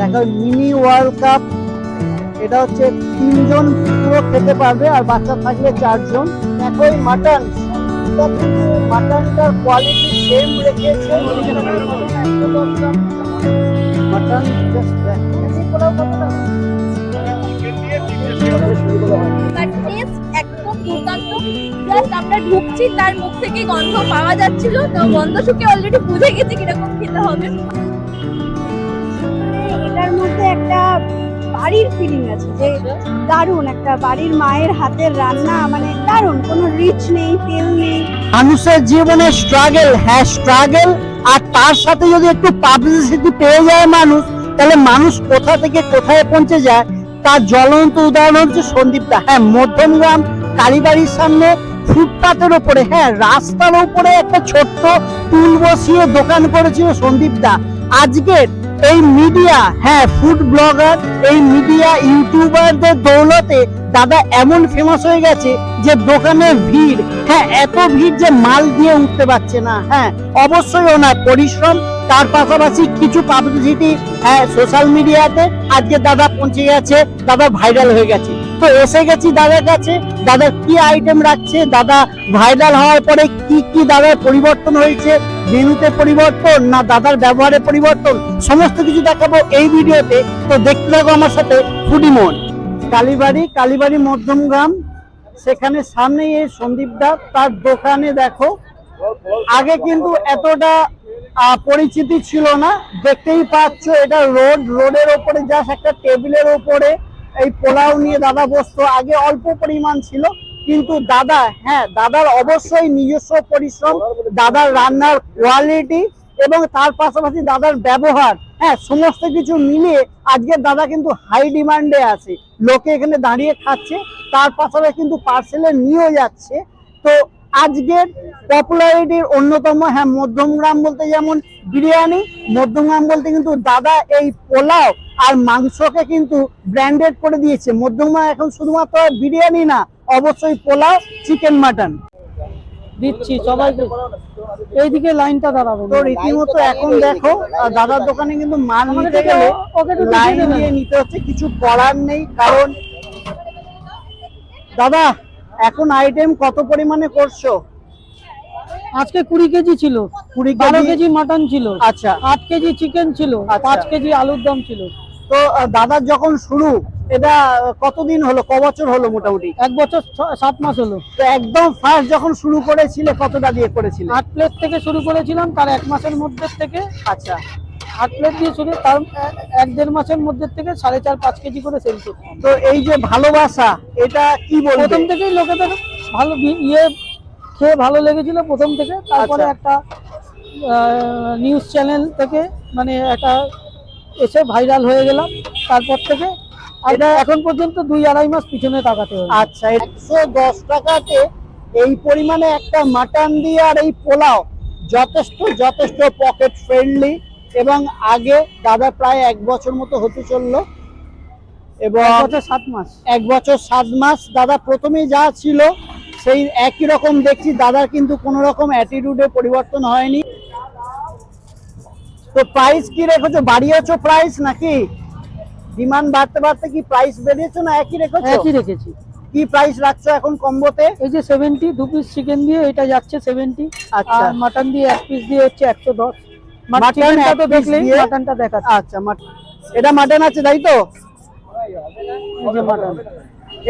দেখো, mini world cup এটা হচ্ছে তিনজন পুরো খেতে পারবে আর বাচ্চা থাকলে চারজন। এই মাটন মাটনটার কোয়ালিটি সেম রেখেছে। মাটন ঢুকছি, তার মুখ থেকে গন্ধ পাওয়া যাচ্ছিল, তো গন্ধ শুকে অলরেডি বুঝে গেছি কীরকম খেতে হবে। এটার মধ্যে একটা বাড়ির ফিলিং আছে যে দারুণ একটা বাড়ির মায়ের হাতের রান্না মানে দারুণ কোনো রিচ নেই তেল নেই। মানুষের জীবনে স্ট্রাগল হ্যাঁ স্ট্রাগল আর তার সাথে যদি একটু পাবলিসিটি পেয়ে যায় মানুষ তাহলে মানুষ কোথা থেকে কোথায় পৌঁছে যায়? তার জ্বলন্ত উদাহরণ হচ্ছে সন্দীপদা হ্যাঁ মধ্যমগ্রাম কালীবাড়ির সামনে ফুটপাতের ওপরে হ্যাঁ রাস্তার ওপরে একটা ছোট্ট টুল বসিয়ে দোকান করেছিল সন্দীপদা আজকের এই মিডিয়া হ্যাঁ ফুড ব্লগার এই মিডিয়া ইউটিউবারদের দৌলতে দাদা এমন ফেমাস হয়ে গেছে যে দোকানে ভিড়। হ্যাঁ এত ভিড় যে মাল দিয়ে উঠতে পারছে না। হ্যাঁ অবশ্যই ওনার পরিশ্রম, তার পাশাপাশি কিছু পাবলিসিটি হ্যাঁ সোশ্যাল মিডিয়াতে আজকে দাদা পৌঁছে গেছে, দাদা ভাইরাল হয়ে গেছে। তো এসে গেছি দাদার কাছে, দাদা কি আইটেম রাখছে, দাদা ভাইরাল হওয়ার পরে কি কি দাদার পরিবর্তন হয়েছে, মেনুতে পরিবর্তন না দাদার ব্যবহারে পরিবর্তন, সমস্ত কিছু দেখাবো এই ভিডিওতে। তো দেখতে থাকো আমার সাথে ফুডিমন কালীবাড়ি কালীবাড়ি মধ্যমগ্রাম সেখানে সামনে এই সন্দীপ দা, তার দোকানে দেখো, আগে কিন্তু এতটা পরিচিতি ছিল না। দেখতেই পাচ্ছ, এটা রোড, রোডের ওপরে জাস্ট একটা টেবিলের ওপরে এই পোলাও নিয়ে দাদা বসতো। আগে অল্প পরিমাণ ছিল, কিন্তু দাদা হ্যাঁ দাদার অবশ্যই নিজস্ব পরিশ্রম, দাদার রান্নার কোয়ালিটি এবং তার পাশাপাশি দাদার ব্যবহার। হ্যাঁ সমস্ত কিছু মিলিয়ে আজকে দাদা কিন্তু হাই ডিমান্ডে আছে। লোকে এখানে দাঁড়িয়ে খাচ্ছে, তার পাশাপাশি কিন্তু পার্সেলে নিয়েও যাচ্ছে। তো আজকের পপুলারিটির অন্যতম হ্যাঁ মধ্যমগ্রাম বলতে যেমন বিরিয়ানি মধ্যমগ্রাম বলতে কিন্তু দাদা এই পোলাও আর মাংসকে কিন্তু ব্র্যান্ডেড করে দিয়েছে। মধ্যমগ্রাম এখন শুধুমাত্র বিরিয়ানি না, অবশ্যই পোলাও চিকেন মাটন দিচ্ছি সবাইকে এইদিকে লাইনটা দাঁড়াবে। তো রীতিমতো এখন দেখো দাদার দোকানে কিন্তু মাল নিতে গেলে লাইন দিয়ে নিতে হচ্ছে কিছু করার নেই কারণ দাদা এখন আইটেম কত পরিমাণে করছ? আজকে কুড়ি কেজি ছিল কুড়ি বারো কেজি? মাটন ছিল আচ্ছা। আট কেজি চিকেন ছিল আচ্ছা। পাঁচ কেজি আলুর দম ছিল। তো দাদার যখন শুরু এটা কতদিন হলো? ক বছর হলো মোটামুটি? এক বছর সাত মাস হলো। তো একদম ফার্স্ট যখন শুরু করেছিলে কতটা দিয়ে করেছিলে? আট প্লেট থেকে শুরু করেছিলাম তার এক মাসের মধ্যে থেকে। আচ্ছা। আট প্লেট দিয়ে শুরু তার এক দেড় মাসের মধ্যে থেকে সাড়ে চার পাঁচ কেজি করে সেল করতাম। তো এই যে ভালোবাসা এটা কি বলব? প্রথম থেকেই লোকেদের ভালো ইয়ে খেয়ে ভালো লেগেছিল প্রথম থেকে। তারপরে আচ্ছা। একটা নিউজ চ্যানেল থেকে মানে একটা এসে ভাইরাল হয়ে গেলাম। তারপর থেকে এটা- এখন পর্যন্ত দুই আড়াই মাস পিছনে তাকাতে হবে আচ্ছা একশো দশ টাকাতে এই পরিমাণে একটা মাটন দিয়ে আর এই পোলাও যথেষ্ট যথেষ্ট পকেট ফ্রেন্ডলি এবং আগে দাদা প্রায় এক বছর মতো হতে চলল এবং সাত মাস। এক বছর সাত মাস দাদা প্রথমেই যা ছিল সেই একই রকম দেখছি দাদার কিন্তু কোনো রকম অ্যাটিটিউডে পরিবর্তন হয়নি। তো প্রাইস কি রেখেছো? বাড়িয়েছো প্রাইস নাকি? ডিমান্ড বাড়তে বাড়তে কি প্রাইস বেরিয়েছো না একই রেখেছো? একই রেখেছি। কি প্রাইস রাখছো এখন কম্বোতে? এই যে সেভেন্টি দু পিস চিকেন দিয়ে এটা যাচ্ছে সেভেন্টি আচ্ছা। আর মাটন দিয়ে এক পিস দিয়ে হচ্ছে একশো দশ। Mutton তো দেখলেই মাটনটা দেখাচ্ছে। আচ্ছা এটা মাটন আছে তাই তো? এই যে মাটন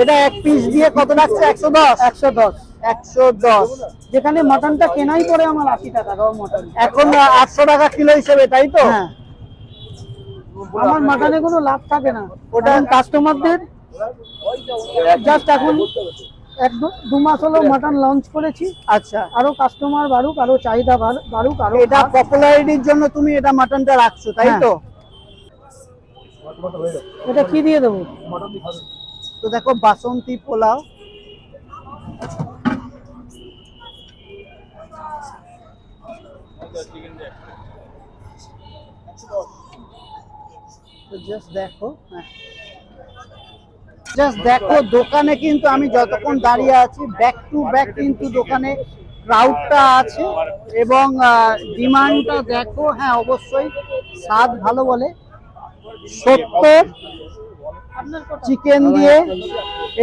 এটা এক পিস দিয়ে কত রাখছে? একশো দশ? একশো দশ। একশো দশ। যেখানে মাটনটা কেনাই পড়ে আমার আশি টাকা রাও মাটন এখন আটশো টাকা কিলো হিসেবে তাই তো? হ্যাঁ। আমার মাটনে কোনো লাভ থাকে না। ওটা- কাস্টমারদের জাস্ট এখন এক দু- মাস হলো মাটন লঞ্চ করেছি। আচ্ছা। আরও কাস্টমার বাড়ুক আরও চাহিদা বাড়- বাড়ুক আরও এটা। পপুলারিটির জন্য তুমি এটা মাটনটা রাখছো তাই হ্যাঁ। তো? এটা কি দিয়ে দেবো? তো দেখো বাসন্তী পোলাও। জাস্ট দেখো জাস্ট দেখো, দোকানে কিন্তু আমি যতক্ষণ দাঁড়িয়ে আছি ব্যাক টু ব্যাক কিন্তু দোকানে ক্রাউডটা আছে এবং ডিমান্ডটা দেখো হ্যাঁ অবশ্যই স্বাদ ভালো বলে। সত্তর চিকেন দিয়ে,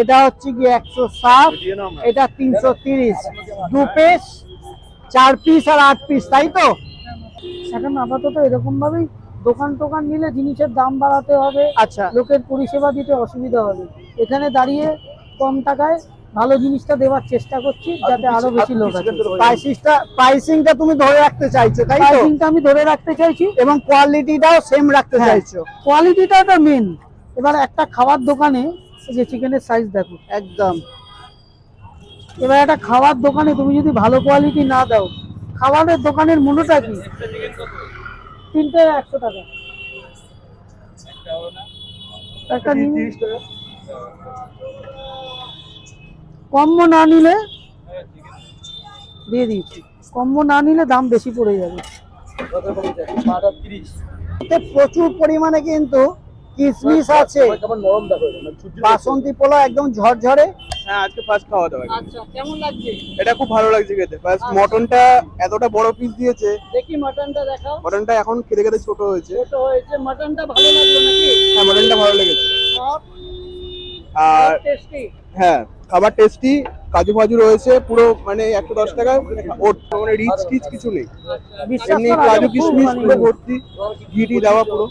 এটা হচ্ছে কি একশো ষাট, এটা তিনশো তিরিশ। দু পিস চার পিস আর আট পিস তাই তো? এখন আপাতত এরকম ভাবেই দোকান টোকান নিলে জিনিসের দাম বাড়াতে হবে। আচ্ছা। লোকের পরিষেবা দিতে অসুবিধা হবে। এখানে দাঁড়িয়ে কম টাকায় ভালো জিনিসটা দেওয়ার চেষ্টা করছি যাতে আরও বেশি লোক আসে। প্রাইসিংটা প্রাইসিংটা তুমি ধরে রাখতে চাইছো তাই প্রাইসিংটা আমি ধরে রাখতে চাইছি। এবং কোয়ালিটিটাও সেম রাখতে হ্যাঁ। চাইছো? কোয়ালিটিটা তো মেন এবার একটা খাবার দোকানে যে চিকেনের সাইজ দেখো। একদম। এবার একটা খাবার দোকানে তুমি যদি ভালো কোয়ালিটি না দাও খাবারের দোকানের মূল্যটা কি? তিনটে একশো টাকা। একটা কম্বো না নিলে দিয়ে দিচ্ছি। কম্বো না নিলে দাম বেশি পড়ে যাবে। প্রচুর পরিমাণে কিন্তু কিশমিশ আছে? বাসন্তী পোলা একদম ঝরঝরে। হ্যাঁ আজকে ফার্স্ট খাওয়া দাওয়া আচ্ছা কেমন লাগছে? এটা খুব ভালো লাগছে খেতে। ফার্স্ট মটনটা এতটা বড় পিস দিয়েছে। দেখি মাটনটা দেখাও। মটনটা এখন খেতে খেতে ছোট হয়েছে। ছোট হয়েছে। মাটনটা ভালো লাগল নাকি? হ্যাঁ মটনটা ভালো লেগেছে। আর টেস্টি হ্যাঁ খাবার টেস্টি কাজু ফাজু রয়েছে পুরো মানে একশো দশ টাকা। মানে রিচ টিচ কিছু নেই। এমনি কাজু কিশমিশ মানে- পুরো ভর্তি। ঘি টি দেওয়া পুরো।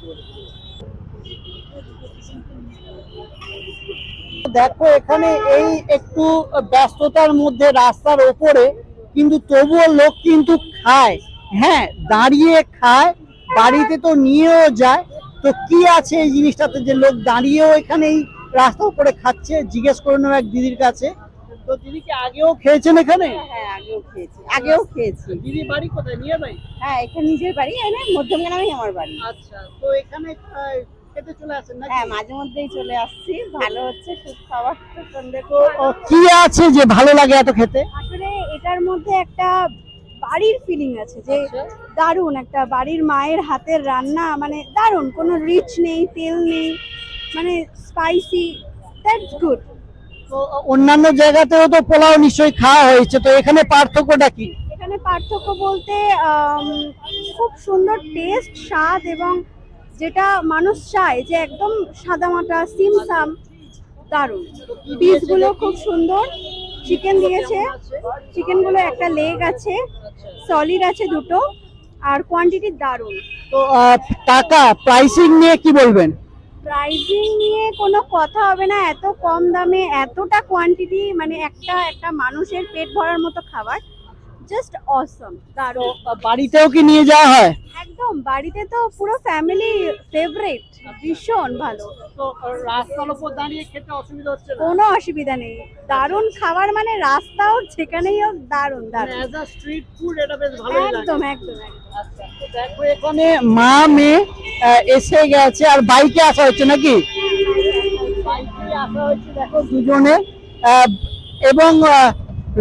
দেখো এখানে এই একটু ব্যস্ততার মধ্যে রাস্তার ওপরে কিন্তু তবুও লোক কিন্তু খায়। হ্যাঁ দাঁড়িয়ে খায় বাড়িতে তো নিয়েও যায়। তো কি আছে এই জিনিসটাতে যে লোক দাঁড়িয়েও এখানে এই রাস্তার উপরে খাচ্ছে? জিজ্ঞেস করে নেব এক দিদির কাছে। তো দিদি কি আগেও খেয়েছেন এখানে? হ্যাঁ আগেও খেয়েছি আগেও খেয়েছি। দিদি বাড়ি কোথায়? নিয়ে হ্যাঁ এখানে নিজের বাড়ি এখানে মধ্যমগ্রামেই আমার বাড়ি। আচ্ছা তো এখানে খেতে চলে আসেন নাকি? হ্যাঁ মাঝে মধ্যেই চলে আসছি। ভালো হচ্ছে খুব খাবার তো সন্ধ্যে কি আছে যে ভালো লাগে এত খেতে? আসলে এটার মধ্যে একটা বাড়ির ফিলিং আছে যে দারুণ একটা বাড়ির মায়ের হাতের রান্না মানে দারুণ কোনো রিচ নেই তেল নেই মানে স্পাইসি দ্যাটস গুড অন্যান্য জায়গাতেও তো পোলাও নিশ্চয়ই খাওয়া হয়েছে তো এখানে পার্থক্যটা কি? এখানে পার্থক্য বলতে খুব সুন্দর টেস্ট স্বাদ এবং যেটা মানুষ চায় যে একদম সাদামাটা সিমসাম দারুণ। পিসগুলো খুব সুন্দর। চিকেন দিয়েছে। চিকেনগুলো একটা লেগ আছে সলিড আছে দুটো আর কোয়ান্টিটি দারুণ। তো টাকা প্রাইসিং নিয়ে কি বলবেন? প্রাইসিং নিয়ে কোনো কথা হবে না এত কম দামে এতটা কোয়ান্টিটি মানে একটা একটা মানুষের পেট ভরার মতো খাবার। জাস্ট অসম দারুণ। বাড়িতেও কি নিয়ে যাওয়া হয়? বাড়িতে তো পুরো ফ্যামিলি ফেভারিট ভীষণ ভালো। তো রাস্তার উপর দাঁড়িয়ে খেতে অসুবিধা হচ্ছে কোনো অসুবিধা নেই। দারুণ খাবার মানে রাস্তা হোক যেখানেই হোক দারুণ দারুণ। অ্যাজ আ স্ট্রিট ফুড এটা বেশ ভালোই লাগে। একদম একদম একদম। আচ্ছা, দেখো এখানে মা মেয়ে এসে গেছে আর বাইকে আসা হচ্ছে নাকি? বাইকে আসা হচ্ছে দেখো দুজনে। এবং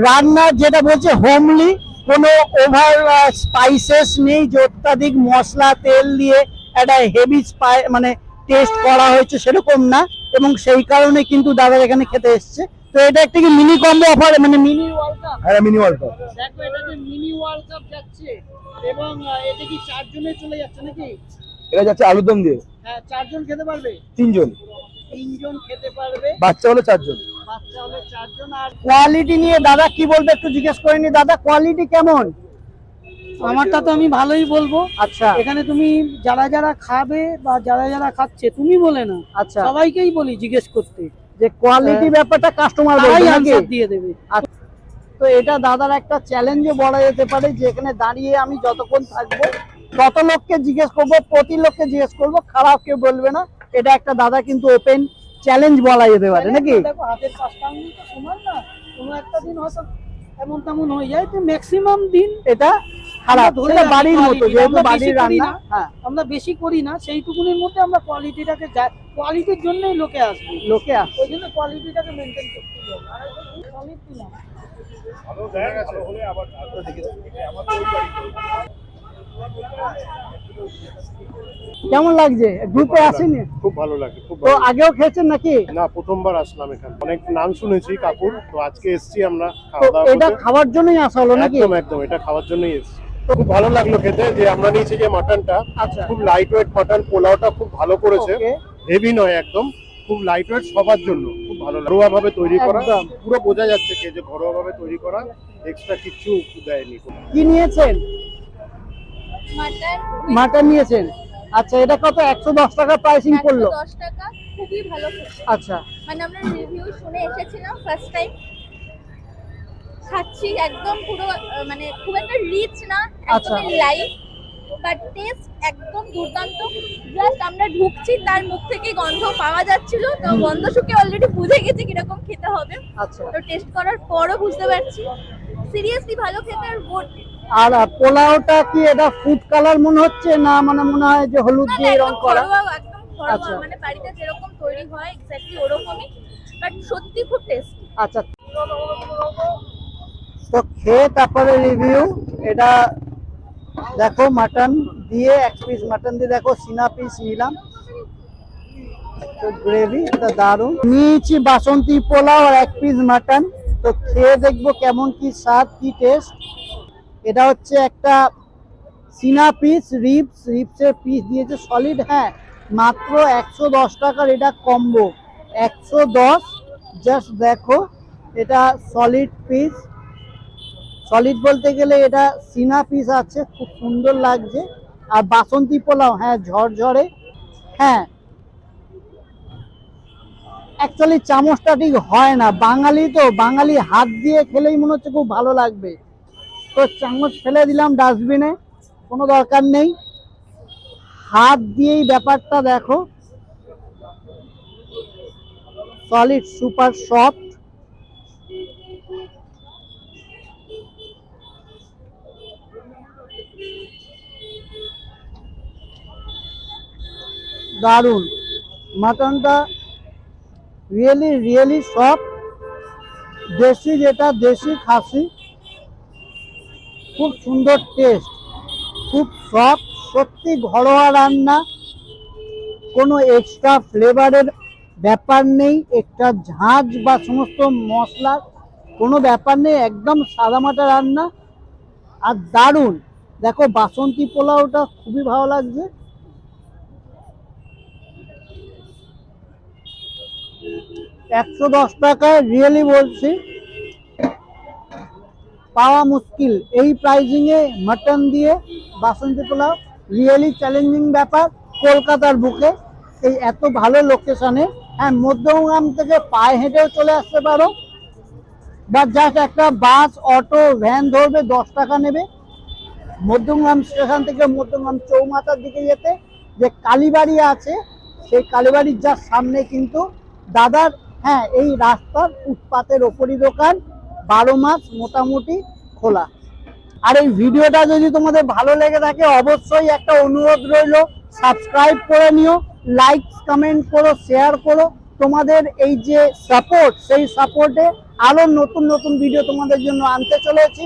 রান্না যেটা বলছে হোমলি কোনো ওভার স্পাইসেস নেই যে অত্যাধিক মশলা তেল দিয়ে একটা হেভি স্পাই মানে টেস্ট করা হয়েছে সেরকম না। এবং সেই কারণে কিন্তু দাদা এখানে খেতে এসছে। তো এটা একটা কি মিনি কম্বো অফার মানে মিনি ওয়ার্ল্ড কাপ হ্যাঁ মিনি ওয়ার্ল্ড কাপ দেখো এটা যে মিনি ওয়ার্ল্ড কাপ যাচ্ছে এবং এতে কি চারজনে চলে যাচ্ছে নাকি? এটা যাচ্ছে আলুর দম দিয়ে। হ্যাঁ চারজন খেতে পারবে? তিনজন। তিনজন খেতে পারবে। বাচ্চা হলো চারজন। কোয়ালিটি নিয়ে দাদা কি বলবে একটু জিজ্ঞেস করে নি। দাদা কোয়ালিটি কেমন? আমারটা তো আমি ভালোই বলব। আচ্ছা। এখানে তুমি যারা যারা খাবে বা যারা যারা খাচ্ছে তুমি বলে না আচ্ছা। সবাইকেই বলি জিজ্ঞেস করতে। যে কোয়ালিটি ব্যাপারটা কাস্টমার দিয়ে দেবে। তো এটা দাদার একটা চ্যালেঞ্জে বলা যেতে পারে যে এখানে দাঁড়িয়ে আমি যতক্ষণ থাকব তত লোককে জিজ্ঞেস করব প্রতি লোককে জিজ্ঞেস করব খারাপ কেউ বলবে না। এটা একটা দাদা কিন্তু ওপেন চ্যালেঞ্জ বলা যেতে পারে নাকি দেখো হাতের আঙুল তো সমান না কোনো একটা দিন হয়তো এমন তেমন হয়ে যায় তো ম্যাক্সিমাম দিন এটা খারাপ সেটা বাড়ির মতো যেহেতু বেশি বাড়ির করি রান্না না। হ্যাঁ আমরা বেশি করি না সেইটুকুনির মধ্যে আমরা কোয়ালিটিটাকে কোয়ালিটির জন্যই লোকে আসবে লোকে আসে ওই জন্য কোয়ালিটিটাকে মেনটেন করতে হবে আর solid দিলাম। কেমন লাগছে? গ্রুপে আসেনি? খুব ভালো লাগে খুব তো আগেও খেয়েছেন নাকি? না প্রথমবার আসলাম এখানে। অনেক নাম শুনেছি কাকুর তো আজকে এসছি আমরা এটা খাওয়ার জন্যই আসা হলো নাকি? একদম একদম এটা খাওয়ার জন্যই এসছি। খুব ভালো লাগল খেতে যে আমরা নিয়েছি যে মাটনটা আচ্ছা। খুব লাইট ওয়েট মাটন পোলাওটা খুব ভালো করেছে। হেভি নয় একদম খুব লাইট ওয়েট সবার জন্য খুব ভালো ঘরোয়া ভাবে তৈরি করা পুরো বোঝা যাচ্ছে যে ঘরোয়া ভাবে তৈরি করা এক্সট্রা কিছু দেয়নি। কি নিয়েছেন? মাটন নিয়েছেন? আচ্ছা এটা কত? একশো দশ টাকা প্রাইসিং পড়ল দশ টাকা খুবই ভালো খেতে। আচ্ছা। মানে আমরা রিভিউ শুনে এসেছিলাম ফার্স্ট টাইম খাচ্ছি একদম পুরো মানে খুব একটা রিচ না আচ্ছা। লাইট বাট টেস্ট একদম দুর্দান্ত। জাস্ট আমরা ঢুকছি তার মুখ থেকে গন্ধ পাওয়া যাচ্ছিল তো গন্ধ শুকে অলরেডি বুঝে গেছি কীরকম খেতে হবে। আচ্ছা। তো টেস্ট করার পরও বুঝতে পারছি। সিরিয়াসলি ভালো খেতে আর গুড আর পোলাওটা কি এটা ফুড কালার মনে হচ্ছে না মানে মনে হয় যে হলুদ দিয়ে রং করা। আচ্ছা। মানে বাড়িতে যেরকম তৈরি হয় এক্স্যাক্টলি ওরকমই। বাট সত্যি খুব টেস্টি আচ্ছা। তো খেয়ে তারপরে রিভিউ এটা দেখো মাটন দিয়ে এক পিস মাটন দিয়ে দেখো সিনা পিস নিলাম। তো গ্রেভি এটা দারুণ। নিয়েছি বাসন্তী পোলাও আর এক পিস মাটন তো খেয়ে দেখব কেমন কি স্বাদ কি টেস্ট এটা হচ্ছে একটা সিনা পিস, রিপস, রিপসের পিস দিয়েছে সলিড হ্যাঁ মাত্র একশো দশ টাকার এটা কম্বো একশো দশ জাস্ট দেখো, এটা সলিড পিস সলিড বলতে গেলে এটা সিনা পিস আছে, খুব সুন্দর লাগছে। আর বাসন্তী পোলাও হ্যাঁ ঝরঝরে। হ্যাঁ অ্যাকচুয়ালি চামচটা ঠিক হয় না। বাঙালি তো, বাঙালি হাত দিয়ে খেলেই মনে হচ্ছে খুব ভালো লাগবে। তো চামচ ফেলে দিলাম ডাস্টবিনে কোনো দরকার নেই। হাত দিয়েই ব্যাপারটা দেখো। সলিড সুপার সফট দারুণ মাটনটা রিয়েলি রিয়েলি সফট দেশি যেটা, দেশি খাসি। খুব সুন্দর টেস্ট খুব সফট সত্যি ঘরোয়া রান্না। কোনো এক্সট্রা ফ্লেভারের ব্যাপার নেই, একটা ঝাঁজ বা সমস্ত মশলার কোনো ব্যাপার নেই, একদম সাদামাটা রান্না। আর দারুণ! দেখো বাসন্তী পোলাওটা খুবই ভালো লাগছে। একশো দশ টাকায় রিয়েলি বলছি। পাওয়া মুশকিল। এই প্রাইজিংয়ে মাটন দিয়ে বাসন্তী পোলাও রিয়েলি চ্যালেঞ্জিং ব্যাপার, কলকাতার বুকে। এই এত ভালো লোকেশনে হ্যাঁ মধ্যমগ্রাম থেকে পায়ে হেঁটেও চলে আসতে পারো। বা জাস্ট একটা বাস অটো ভ্যান ধরবে, দশ টাকা নেবে। মধ্যমগ্রাম স্টেশন থেকে মধ্যমগ্রাম চৌমাথার দিকে যেতে, যে কালীবাড়ি আছে, সেই কালীবাড়ির যার সামনে কিন্তু দাদার হ্যাঁ এই রাস্তার ফুটপাতের ওপরই দোকান। বারো মাস মোটামুটি খোলা। আর এই ভিডিওটা যদি তোমাদের ভালো লেগে থাকে, অবশ্যই একটা অনুরোধ রইল সাবস্ক্রাইব করে নিও লাইক কমেন্ট করো শেয়ার করো। তোমাদের এই যে সাপোর্ট সেই সাপোর্টে আরও নতুন নতুন ভিডিও তোমাদের জন্য আনতে চলেছি।